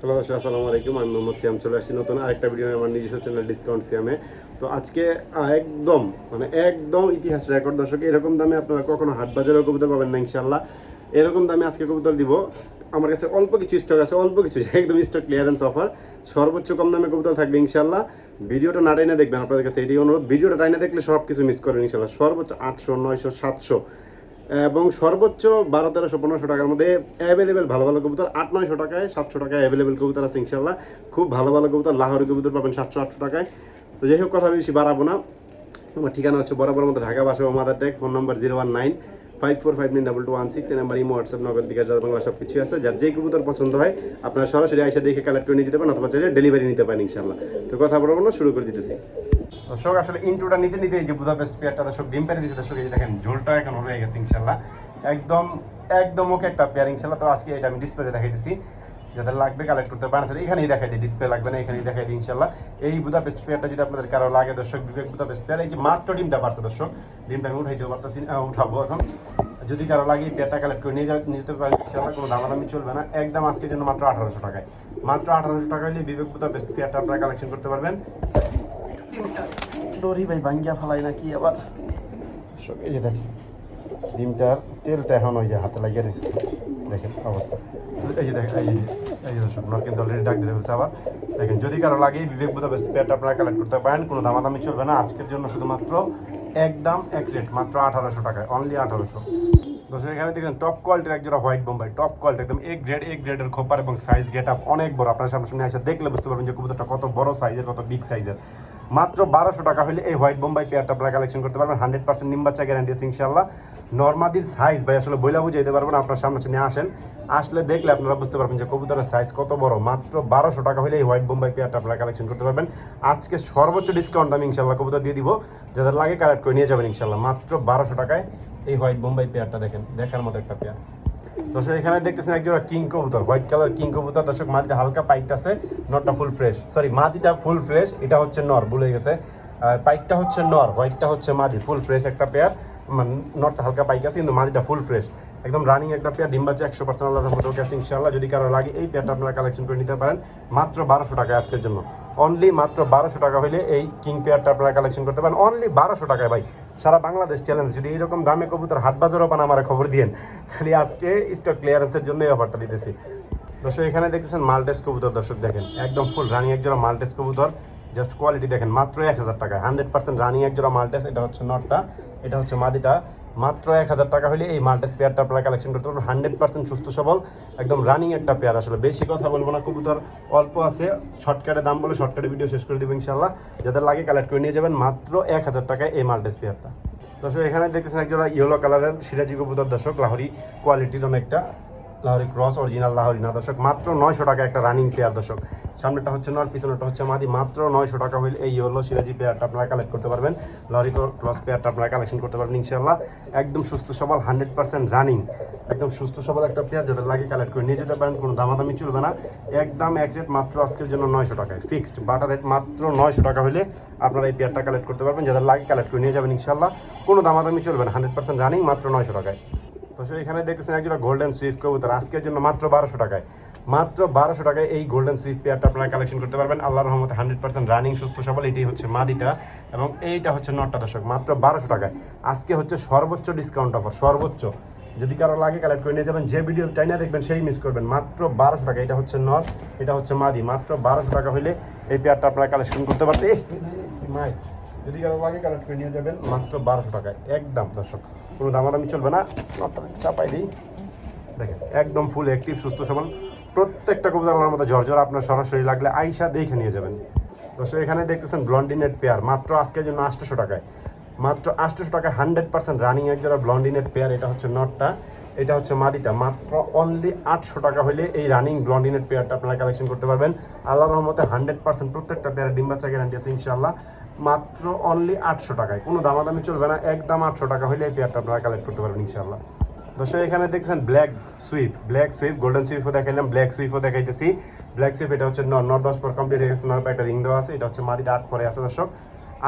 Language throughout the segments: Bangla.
হ্যালো দর্শক, আসসালামু আলাইকুম। আমি মোহাম্মদ সিয়াম চলে আসছি নতুন আরেকটা ভিডিও আমার নিজস্ব চ্যানেল ডিসকাউন্ট সিয়ামে তো আজকে একদম মানে একদম ইতিহাস রেকর্ড দর্শক, এরকম দামে আপনারা কখনো হাট বাজারেও কবুতর পাবেন না ইনশাল্লাহ এরকম দামে আজকে কবুতর দিব। আমার কাছে অল্প কিছু স্টক আছে, অল্প কিছু, একদম স্টক ক্লিয়ারেন্স অফার সর্বোচ্চ কম দামে কবুতর থাকবে ইনশাল্লাহ ভিডিওটা না টাইনে দেখবেন, আপনাদের কাছে এটাই অনুরোধ। ভিডিওটা টাইনে দেখলে সব কিছু মিস করেন ইনশাল্লাহ সর্বোচ্চ আটশো, নয়শো, সাতশো। এবং সর্বোচ্চ বারো, তেরোশো, পনেরোশো টাকার মধ্যে অ্যাভেলেবেল ভালো ভালো কবুতর, আট, নয়শো টাকায়, সাতশো টাকায় অ্যাভেলেবেল কবুতর আছে ইনশাল্লাহ খুব ভালো ভালো কবুতর, লাহোরি কবুতর পাবেন সাতশো, আটশো টাকায়। তো যাই হোক, কথা বেশি বাড়াবো না। আমার ঠিকানা হচ্ছে বরাবর মতো ঢাকা বাসা ও Madartek phone number zero one nine five four five nine double two one six এই number imo, WhatsApp, Nagad bKash, যার বাংলা সব কিছু আছে। যার যেই কবুতর পছন্দ হয়, আপনারা সরাসরি আইসা দেখে কালেক্ট করে নিয়ে যেতে পারেন অথবা চাইলে ডেলিভারি নিতে পারেন ইনশাল্লাহ তো কথা বলব না, শুরু করে দিতেছি। দর্শক, আসলে ইন্টুটা নিতে নিতে এই যে বুদাপেস্ট পেয়ারটা দর্শক ডিম পেরে দিচ্ছে দর্শক, এই দেখেন, ঝোলটা এখন হয়ে গেছে ইনশাল্লাহ একদম একদম ওকে একটা পেয়ার ইনশাল্লাহ তো আজকে এটা আমি ডিসপ্লেতে দেখাইতেছি। যাদের লাগবে কালেক্ট করতে পারেন। আসলে এখানেই দেখাই দিই ডিসপ্লে লাগবে না, এখানেই দেখাই দিই ইনশাল্লাহ এই বুদাপেস্ট পেয়ারটা যদি আপনাদের কারও লাগে দর্শক, বিবেক বুদাপেস্ট পেয়ার এই যে মাত্র ডিমটা পারছে দর্শক। ডিমটা আমি উঠাইতে পারতেছি উঠাবো এখন। যদি কারও লাগে পেয়ারটা কালেক্ট করে নিয়ে নিতে পারেন ইনশাল্লাহ কোনো দামাদামি চলবে না। একদম আজকের জন্য মাত্র আঠারোশো টাকায়। মাত্র আঠারোশো টাকা হলে বিবেক বুদাপেস্ট পেয়ারটা আপনারা কালেকশন করতে পারবেন। দড়ি ভাই ভাঙ্গিয়া ফেলাই নাকি আবার? এই যে দেখেন ডিমটার তেলটা এখন ওই যে হাতে লাগিয়ে রয়েছে। দেখেন অবস্থা। এই যে দেখেন, এই যে এই যে দর্শক নর কিন্তু অলরেডি ডাক দিলে ফেলছে আবার। দেখেন, যদি কারও লাগে বিবেক বোধ বেস্ট পেয়ারটা আপনারা কালেক্ট করতে পারেন, কোনো দামাদামি চলবে না। আজকের জন্য শুধুমাত্র একদম এক রেট মাত্র আঠারোশো টাকায় অনলি আঠারোশো। দর্শক, এখানে দেখেন টপ কোয়ালিটির এক জোড়া হোয়াইট বোম্বাই টপ কোয়ালিটি একদম এক গ্রেড এ গ্রেডের খোপার এবং সাইজ গেট আপ অনেক বড়। আপনার সামনে সামনে এসে দেখলে বুঝতে পারবেন যে কবুতরটা কত বড় সাইজের কত বিগ সাইজের মাত্র বারোশো টাকা হলে এই হোয়াইট বোম্বাই পেয়ারটা আপনারা কালেকশন করতে পারবেন। হান্ড্রেড পার্সেন্ট নিম্বাচ্চা গ্যারান্টি আছে ইনশাল্লাহ নর্মাদির সাইজ ভাই, আসলে বইলা বুঝাইতে পারবেন আপনার সামনে সামনে আসেন। আসলে দেখলে আপনারা বুঝতে পারবেন যে কবুতরের সাইজ কত বড়। মাত্র বারোশো টাকা হলে এই হোয়াইট বোম্বাই পেয়ারটা আপনারা কালেকশন করতে পারবেন। আজকে সর্বোচ্চ ডিসকাউন্ট আমি ইনশাল্লাহ কবুতর দিয়ে দিব। যাদের লাগে কালেক্ট করে নিয়ে যাবেন ইনশাল্লাহ মাত্র বারোশো টাকায় এই হোয়াইট বোম্বাই পেয়ারটা দেখেন, দেখার মতো একটা পেয়ার। দর্শক, এখানে দেখতেছেন একজোড়া কিং কবুতর, হোয়াইট কালার কিং কবুতর। দর্শক, মাটিটা হালকা পাইট আছে, নটটা ফুল ফ্রেশ। সরি, মাটিটা ফুল ফ্রেশ, এটা হচ্ছে নর, ভুলে গেছে। পাইটটা হচ্ছে নর, হোয়াইটটা হচ্ছে মাদি ফুল ফ্রেশ একটা পেয়ার। নটটা হালকা পাইক আছে, কিন্তু মাটিটা ফুল ফ্রেশ। একদম রানিং একটা পেয়ার, ডিম বাচ্চা একশো পার্সেন্ট আল্লাহর মতো আছে ইনশাল্লাহ যদি কারও লাগে, এই পেয়ারটা আপনারা কালেকশন করে নিতে পারেন। মাত্র বারোশো টাকা আজকের জন্য। অনলি মাত্র বারোশো টাকা হলে এই কিং পেয়ারটা আপনারা কালেকশন করতে পারেন। অনলি বারোশো টাকায় ভাই। সারা বাংলাদেশ চ্যালেঞ্জ যদি এইরকম দামে কবুতর হাট বাজারও পান আমার খবর দিয়েন। খালি আজকে স্টক ক্লিয়ারেন্সের জন্য এই অফারটা দিতেছি। দর্শক, এখানে দেখতেছেন মাল্টেস কবুতর, দর্শক দেখেন, একদম ফুল রানিং এক জোড়া মাল্টেস কবুতর জাস্ট কোয়ালিটি দেখেন, মাত্র এক হাজার টাকায় হান্ড্রেড পার্সেন্ট রানিং এক জোড়া মাল্টেস এটা হচ্ছে নটটা, এটা হচ্ছে মাদিটা। মাত্র এক হাজার টাকা হলে এই মাল্টেস পেয়ারটা আপনারা কালেকশন করতে পারবেন। হান্ড্রেড পার্সেন্ট সুস্থ, সবল, একদম রানিং একটা পেয়ার আসলে বেশি কথা বলব না, কবুতর অল্প আছে। শর্টকাটে দাম বলে শর্টকাটে ভিডিও শেষ করে দেবো ইনশাল্লাহ যাদের লাগে কালেক্ট করে নিয়ে যাবেন মাত্র এক হাজার টাকায় এই মাল্টেস পেয়ারটা দর্শক, এখানে দেখতেছেন একজোড়া ইয়েলো কালারের সিরাজি কবুতর। দর্শক, লাহরি কোয়ালিটির অনেকটা। লাহরি ক্রস, অরিজিনাল লাহরি না দর্শক। মাত্র নয়শো টাকা একটা রানিং পেয়ার দর্শক। সামনেটা হচ্ছে নর পিছনেটা হচ্ছে মাদি। মাত্র নয়শো টাকা হইলে এই হলো সিরাজি পেয়ারটা আপনারা কালেক্ট করতে পারবেন। লরি ক্রস পেয়ারটা আপনারা কালেকশন করতে পারবেন ইনশাল্লাহ একদম সুস্থ সবল হান্ড্রেড পার্সেন্ট রানিং একদম সুস্থ সবল একটা পেয়ার যাদের লাগে কালেক্ট করে নিয়ে যেতে পারেন। কোনো দামাদামি চলবে না। একদম এক রেট মাত্র আজকের জন্য নয়শো টাকায়। ফিক্সড বাটার রেট মাত্র নয়শো টাকা হলে আপনারা এই পেয়ারটা কালেক্ট করতে পারবেন। যাদের লাগে কালেক্ট করে নিয়ে যাবেন ইনশাল্লাহ কোনো দামাদামি চলবে না হান্ড্রেড পার্সেন্ট রানিং মাত্র নয়শো টাকায়। তো এখানে দেখতেছেন একজোড়া গোল্ডেন সুইফট কবুতর। আজকের জন্য মাত্র বারোশো টাকায়। মাত্র বারোশো টাকায় এই গোল্ডেন সুইফট পেয়ারটা আপনারা কালেকশন করতে পারবেন। আল্লাহ রহমতে হান্ড্রেড পার্সেন্ট রানিং সুস্থ, সবল, এটি হচ্ছে মাদিটা এবং এইটা হচ্ছে নটটা দশক মাত্র বারোশো টাকায়। আজকে হচ্ছে সর্বোচ্চ ডিসকাউন্ট অফার সর্বোচ্চ। যদি কারও লাগে কালেক্ট করে নিয়ে যাবেন, যে ভিডিও টাইনা দেখবেন, সেই মিস করবেন। মাত্র বারোশো টাকা এটা হচ্ছে নট, এটা হচ্ছে মাদি। মাত্র বারোশো টাকা হলে এই পেয়ারটা আপনারা কালেকশন করতে পারবেন। মাই যদি কারও লাগে কালেক্ট করে নিয়ে যাবেন, মাত্র বারোশো টাকায়। একদম, দর্শক, কোনো দামাদামি চলবে না। চাপাই দিই। দেখেন, একদম ফুল অ্যাক্টিভ সুস্থ, সবল। প্রত্যেকটা কবুতর আল্লাহর মতো ঝরঝর, আপনার সরাসরি লাগলে আইসা দেখে নিয়ে যাবেন। দর্শক, এখানে দেখতেছেন ব্লন্ডিনেট পেয়ার মাত্র আজকের জন্য আটশোশো টাকায়। মাত্র আটশোশো টাকায় হান্ড্রেড পার্সেন্ট রানিং এক জোড়া ব্লন্ডিনেট পেয়ার এটা হচ্ছে নটটা এটা হচ্ছে মাদিটা মাত্র অনলি আটশো টাকা হলে এই রানিং ব্লন্ডিনেট পেয়ারটা আপনারা কালেকশন করতে পারবেন। আল্লাহর রহমতে হান্ড্রেড পার্সেন্ট প্রত্যেকটা পেয়ারের ডিম বাচ্চা গ্যারান্টি আছে ইনশাল্লাহ মাত্র অনলি আটশো টাকায়। কোনো দামাদামি চলবে না, একদম আটশো টাকা হলে এই পেয়ারটা আপনারা কালেক্ট করতে পারবেন ইনশাল্লাহ দর্শক, এখানে দেখছেন black swift black swift golden সুইফটও দেখাইলাম ব্ল্যাক সুইফটও দেখাইতেছি। ব্ল্যাক সুইফট এটা হচ্ছে নর নর দশ পর কমপ্লিট হয়ে গেছে নর একটা রিং দেওয়া আছে, এটা হচ্ছে মাদিটা আট পরে আছে দর্শক।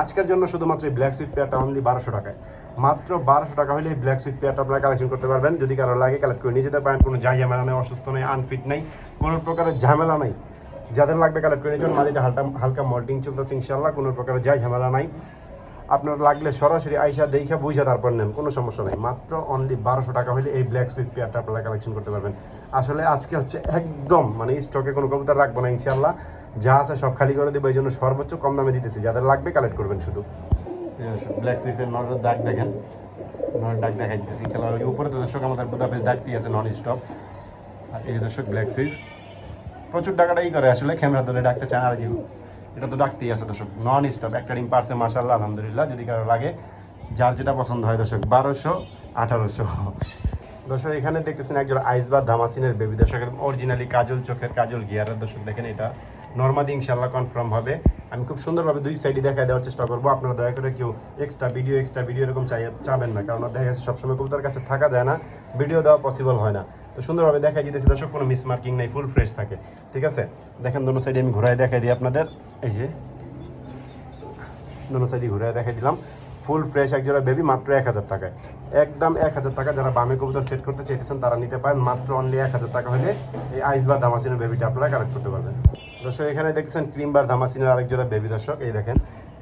আজকের জন্য শুধুমাত্র এই ব্ল্যাক সুইফট পেয়ারটা অনলি বারোশো টাকায়। মাত্র বারোশো টাকা হলে এই ব্ল্যাক সুইট পেয়ারটা আপনারা কালেকশন করতে পারবেন। যদি কারও লাগে কালেক্ট করে নিয়ে যেতে পারেন। কোনো যাই ঝামেলা নেই অসুস্থ নেই আনফিট নেই, কোনো প্রকারের ঝামেলা নেই। যাদের লাগবে কালেক্ট করে নিয়ে যাবেন মাদিটা হালকা হালকা মল্টিং চলতেছে ইনশাল্লাহ কোনো প্রকার যাই ঝামেলা নাই। আপনার লাগলে সরাসরি আইসা দেখা বুঝা তারপর নেন, কোনো সমস্যা নেই। মাত্র অনলি বারোশো টাকা হলে এই ব্ল্যাক সুইট পেয়ারটা আপনারা কালেকশন করতে পারবেন। আসলে আজকে হচ্ছে একদম মানে স্টকে কোনো কবুতর রাখব না ইনশাল্লাহ যা আছে সব খালি করে দেবো, এই জন্য সর্বোচ্চ কম দামে দিতেছি। যাদের লাগবে কালেক্ট করবেন শুধু। ব্ল্যাক সুইফের নরের দাগ দেখেন। নরের দাগ দেখাই দিতেছি ইনশাল্লাহ উপরে তো দর্শক, আমাদের বুদাপেস দাগ দিয়ে আছে নন স্টপ আর এই দর্শক ব্ল্যাক সুইফ প্রচুর টাকাটাই করে আসলে, ক্যামেরা ধরে ডাকতে চান আর যেহেতু এটা তো ডাকতেই আছে দর্শক নন স্টপ একটা ডিম পারছে মাসাল্লাহ আলহামদুলিল্লাহ, যদি কারও লাগে, যার যেটা পছন্দ হয় দর্শক, বারোশো, আঠারোশো। দর্শক, এখানে দেখতেছেন একজন আইসবার ধামাসিনের বেবি দর্শক অরিজিনালি কাজল চোখের কাজল গিয়ারের দর্শক, দেখেন এটা। নর্মাদি ইনশাল্লাহ কনফার্ম হবে। আমি খুব সুন্দরভাবে দুই সাইডে দেখা দেওয়ার চেষ্টা করব। আপনারা দয়া করে কেউ এক্সট্রা ভিডিও এক্সট্রা ভিডিও এরকম চাই, চাবেন না, কারণ দেখা গেছে সবসময় কবুতার কাছে থাকা যায় না ভিডিও দেওয়া পসিবল হয় না। তো সুন্দরভাবে দেখা যেতেছে দর্শক, কোনো মিস মার্কিং নেই ফুল ফ্রেশ থাকে, ঠিক আছে? দেখেন, দোনো সাইডে আমি ঘুরাই দেখাই দিই আপনাদের। এই যে, দোনো সাইডে ঘুরে দেখাই দিলাম। ফুল ফ্রেশ এক জোড়া বেবি মাত্র এক হাজার টাকায়। একদম এক হাজার টাকা যারা বামে কবুতর সেট করতে চাইতেছেন, তারা নিতে পারেন। মাত্র অনলি এক হাজার টাকা হলে এই আইস বার ধামাসিনের বেবিটা আপনারা কালেক্ট করতে পারবেন। দর্শক, এখানে দেখছেন ক্রিম বার ধামাসিনের আরেক জোড়া বেবি দর্শক। এই দেখেন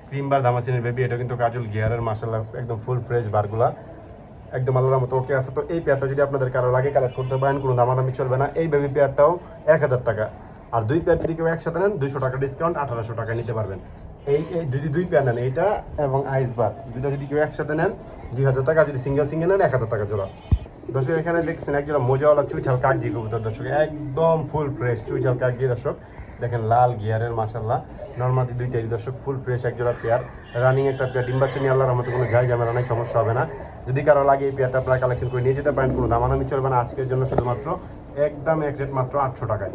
ক্রিম বার ধামাসিনের বেবি এটা কিন্তু কাজল গিয়ারের মাসাল্লাহ একদম ফুল ফ্রেশ বারগুলা একদম আল্লাহর মতো ওকে আছে। তো এই পেয়ারটা যদি আপনাদের কারও লাগে কালেক্ট করতে পারেন, কোনো দামাদামি চলবে না। এই বেবি পেয়ারটাও এক হাজার টাকা। আর দুই পেয়ার যদি কেউ একসাথে নেন, দুইশো টাকা ডিসকাউন্ট আঠারোশো টাকা নিতে পারবেন। এই এই যদি দুই পেয়ার নেন এইটা এবং আইস বার দুইটা যদি কেউ একসাথে নেন, দুই হাজার টাকা। যদি সিঙ্গেল সিঙ্গেল নেন, এক হাজার টাকা জোড়া। দর্শক, এখানে দেখছেন একজোড়া মোজাওয়ালা চুইঠাল কাকজি কবুতর। দর্শক, একদম ফুল ফ্রেশ চুইঠাল কাকজি দর্শক। দেখেন লাল গিয়ারের মাসাল্লাহ নর্মাদি দুইটাই দর্শক ফুল ফ্রেশ একজোড়া পেয়ার। রানিং একটা পেয়ার ডিম্বাচ্ছে নিয়ে আল্লাহর মতো কোনো যাই ঝামেলা নাই, সমস্যা হবে না। যদি কারও লাগে এই পেয়ারটা আপনারা কালেকশন করে নিয়ে যেতে পারেন, কোনো দামাদামি চলবে না। আজকের জন্য শুধুমাত্র একদম এক রেট মাত্র আটশো টাকায়।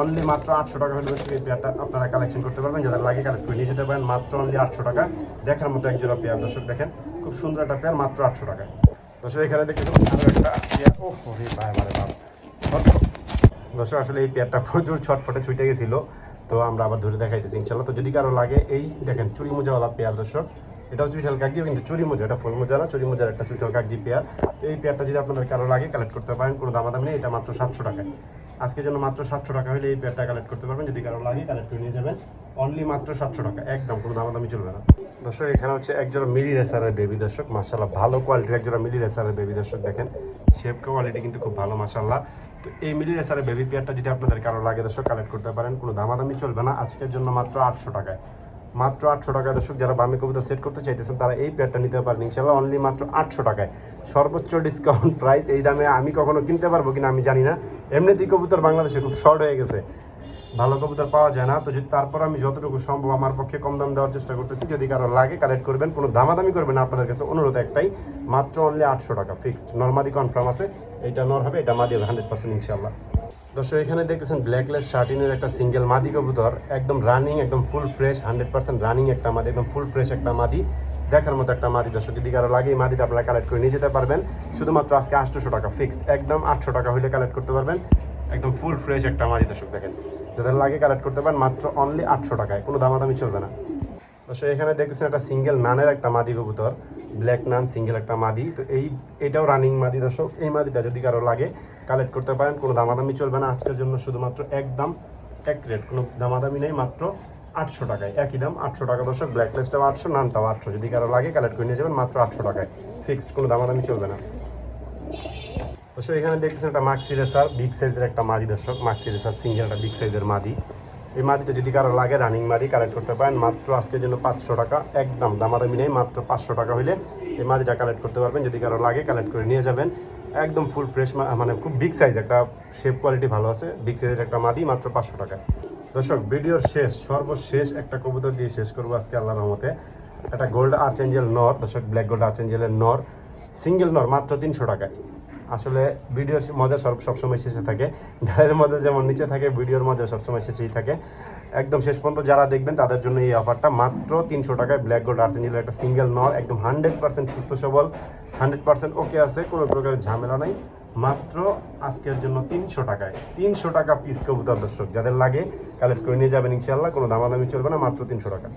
অনলি মাত্র আটশো টাকা হলে এই পেয়ারটা আপনারা কালেকশন করতে পারবেন। যাদের লাগে কালেক্ট করে নিয়ে যেতে পারেন, মাত্র অনলি আটশো টাকা। দেখার মতো একজোড়া পেয়ার, দর্শক দেখেন, খুব সুন্দর একটা পেয়ার, মাত্র আটশো টাকায়। দর্শক, এখানে আরও একটা পেয়ার। দর্শক, আসলে এই পেয়ারটা প্রচুর ছটফটে ছুটে গেছিল। তো আমরা আবার ধরে দেখাইতেছি ইনশাল্লাহ তো যদি কারও লাগে, এই দেখেন চুরি মোজাওয়ালা পেয়ার, দর্শক। এটাও চুইঠাল কাগজি কিন্তু চুরি মোজা এটা ফুল মোজা না? চুরি মোজার একটা চুইঠাল কাগজি পেয়ার। তো এই পেয়ারটা যদি আপনাদের কারও লাগে কালেক্ট করতে পারেন, কোনো দামাদামি নেই, এটা মাত্র সাতশো টাকায়। আজকের জন্য মাত্র সাতশো টাকা হলে এই পেয়ারটা কালেক্ট করতে পারবেন, যদি কারও লাগে কালেক্ট করে নিয়ে যাবেন। অনলি মাত্র সাতশো টাকা, একদম কোনো দামাদামি চলবে না। দর্শক, এখানে হচ্ছে একজোড়া মিলি রেসারের বেবি দর্শক মাসাল্লাহ ভালো কোয়ালিটির একজোড়া মিলি রেসারের বেবি দর্শক দেখেন। শেপ কোয়ালিটি কিন্তু খুব ভালো মাসাল্লাহ তো এই মিলি রেসারের বেবি পেয়ারটা যদি আপনাদের কারও লাগে দর্শক কালেক্ট করতে পারেন, কোনো দামাদামি চলবে না। আজকের জন্য মাত্র আটশো টাকায়। মাত্র আটশো টাকা। দর্শক, যারা বামে কবিতা সেট করতে চাইতেছেন, তারা এই পেয়ারটা নিতে পারেন ইনশাল্লাহ অনলি মাত্র আটশো টাকায়। সর্বোচ্চ ডিসকাউন্ট প্রাইস এই দামে আমি কখনো কিনতে পারব কিনা আমি জানি না। এমনিতেই কবুতর বাংলাদেশে খুব শর্ট হয়ে গেছে। ভালো কবুতর পাওয়া যায় না। তো যদি তারপর আমি যতটুকু সম্ভব আমার পক্ষে কম দাম দেওয়ার চেষ্টা করতেছি, যদি কারও লাগে কালেক্ট করবেন, কোনো দামাদামি করবেন আপনাদের কাছে অনুরোধ একটাই, মাত্র অনলি আটশো টাকা ফিক্সড নর্মাদি কনফার্ম আছে, এটা নর হবে, এটা মাদি হবে হান্ড্রেড পার্সেন্ট ইনশাল্লাহ দর্শক, এখানে দেখতেছেন ব্ল্যাকলেস শার্টিনের একটা সিঙ্গেল মাদি কবুতর, একদম রানিং একদম full fresh hundred percent running একটা মাদি, একদম ফুল ফ্রেশ একটা মাদি। দেখার মতো একটা মাদি, দর্শক, যদি কারও লাগে এই মাদিটা আপনারা কালেক্ট করে নিয়ে যেতে পারবেন। শুধুমাত্র আজকে আটশোশো টাকা ফিক্সড একদম আটশো টাকা হলে কালেক্ট করতে পারবেন। একদম ফুল ফ্রেশ একটা মাদি, দর্শক, দেখেন। যাদের লাগে কালেক্ট করতে পারেন, মাত্র অনলি আটশো টাকায়, কোনো দামাদামি চলবে না। দর্শক এখানে দেখতেছেন একটা সিঙ্গেল নানের একটা মাদি কবুতর, ব্ল্যাক নান, সিঙ্গেল একটা মাদি। তো এই, এটাও রানিং মাদি দর্শক, এই মাদিটা যদি কারও লাগে কালেক্ট করতে পারেন, কোনো দামাদামি চলবে না। আজকের জন্য শুধুমাত্র একদম এক রেট, কোনো দামাদামি নেই, মাত্র আটশো টাকায়। একই দাম, আটশো টাকা দর্শক ব্ল্যাক লিস্টটাও আটশো, নানটাও আটশো। যদি কারও লাগে কালেক্ট করে নিয়ে যাবেন, মাত্র আটশো টাকায়। ফিক্সড কোনো দামাদামি চলবে না। দর্শক, এখানে দেখতেছেন একটা মাক্সি রেসার বিগ সাইজের একটা মাদি দর্শক। মাক্সি রেসার সিঙ্গেল একটা বিগ সাইজের মাদি। এই মাদিটা যদি কারও লাগে রানিং মাদি কালেক্ট করতে পারেন। মাত্র আজকের জন্য পাঁচশো টাকা, একদম দামাদামি নেই, মাত্র পাঁচশো টাকা হইলে এই মাদিটা কালেক্ট করতে পারবেন। যদি কারও লাগে কালেক্ট করে নিয়ে যাবেন। একদম ফুল ফ্রেশ মানে খুব বিগ সাইজ একটা শেপ কোয়ালিটি ভালো আছে বিগ সাইজের একটা মাদি মাত্র পাঁচশো টাকা। দর্শক, ভিডিওর শেষ, সর্বশেষ একটা কবুতর দিয়ে শেষ করব আজকে আল্লাহর রহমতে। একটা গোল্ড আর্চ এঞ্জেল নর দর্শক ব্ল্যাক গোল্ড আর্চ এঞ্জেলের নর সিঙ্গেল নর মাত্র তিনশো টাকায়। আসলে ভিডিওর মজা সব সবসময় শেষে থাকে। গায়ের মজা যেমন নিচে থাকে ভিডিওর মজা সবসময় শেষেই থাকে। একদম শেষ পর্যন্ত যারা দেখবেন, তাদের জন্য এই অফারটা মাত্র তিনশো টাকায় ব্ল্যাক গোল্ড আর্সেঞ্জেলের একটা সিঙ্গেল নর, একদম হান্ড্রেড পার্সেন্ট সুস্থ সবল হান্ড্রেড পার্সেন্ট ওকে আছে, কোনো প্রকারের ঝামেলা নাই। মাত্র আজকের জন্য তিনশো টাকায়। তিনশো টাকা পিস কবুতর দর্শক, যাদের লাগে কালেক্ট করে নিয়ে যাবেন ইনশাল্লাহ কোনো দামাদামি চলবে না, মাত্র তিনশো টাকা।